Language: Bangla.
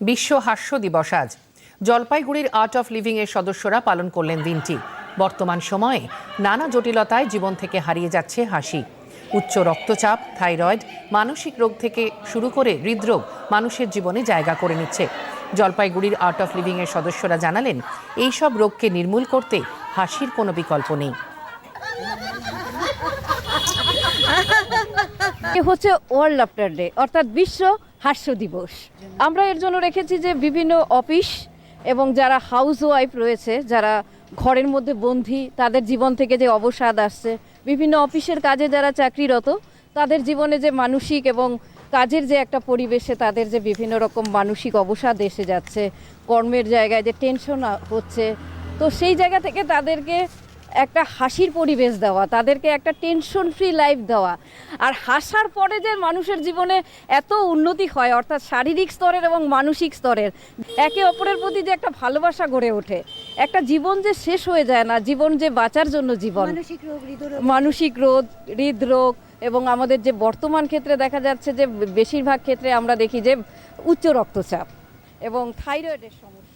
বিশ্ব হাস্য দিবস আজ। জলপাইগুড়ির আর্ট অফ লিভিং এর সদস্যরা পালন করলেন দিনটি। বর্তমান সময়ে নানা জটিলতায় জীবন থেকে হারিয়ে যাচ্ছে হাসি। উচ্চ রক্তচাপ, থাইরয়েড, মানসিক রোগ থেকে শুরু করে হৃদরোগ মানুষের জীবনে জায়গা করে নিচ্ছে। জলপাইগুড়ির আর্ট অফ লিভিং এর সদস্যরা জানালেন, এই সব রোগকে নির্মূল করতে হাসির কোনো বিকল্প নেই। হচ্ছে ওয়ার্ল্ড লাফটার ডে অর্থাৎ বিশ্ব হাস্য দিবস। আমরা এর জন্য রেখেছি যে বিভিন্ন অফিস এবং যারা হাউস ওয়াইফ রয়েছে, যারা ঘরের মধ্যে বন্দি, তাদের জীবন থেকে যে অবসাদ আসছে, বিভিন্ন অফিসের কাজে যারা চাকরিরত, তাদের জীবনে যে মানসিক এবং কাজের যে একটা পরিবেশে তাদের যে বিভিন্ন রকম মানসিক অবসাদ এসে যাচ্ছে, কর্মের জায়গায় যে টেনশন হচ্ছে, তো সেই জায়গা থেকে তাদেরকে একটা হাসির পরিবেশ দেওয়া তাদেরকে একটা টেনশন ফ্রি লাইফ দেওয়া। আর হাসার পরে যে মানুষের জীবনে এত উন্নতি হয় অর্থাৎ শারীরিক স্তরের এবং মানসিক স্তরের একে অপরের প্রতি যে একটা ভালোবাসা গড়ে ওঠে একটা জীবন যে শেষ হয়ে যায় না জীবন যে বাঁচার জন্য জীবন। মানসিক রোগ হৃদরোগ এবং আমাদের যে বর্তমান ক্ষেত্রে দেখা যাচ্ছে যে বেশিরভাগ ক্ষেত্রে আমরা দেখি যে উচ্চ রক্তচাপ এবং থাইরয়েডের সমস্যা।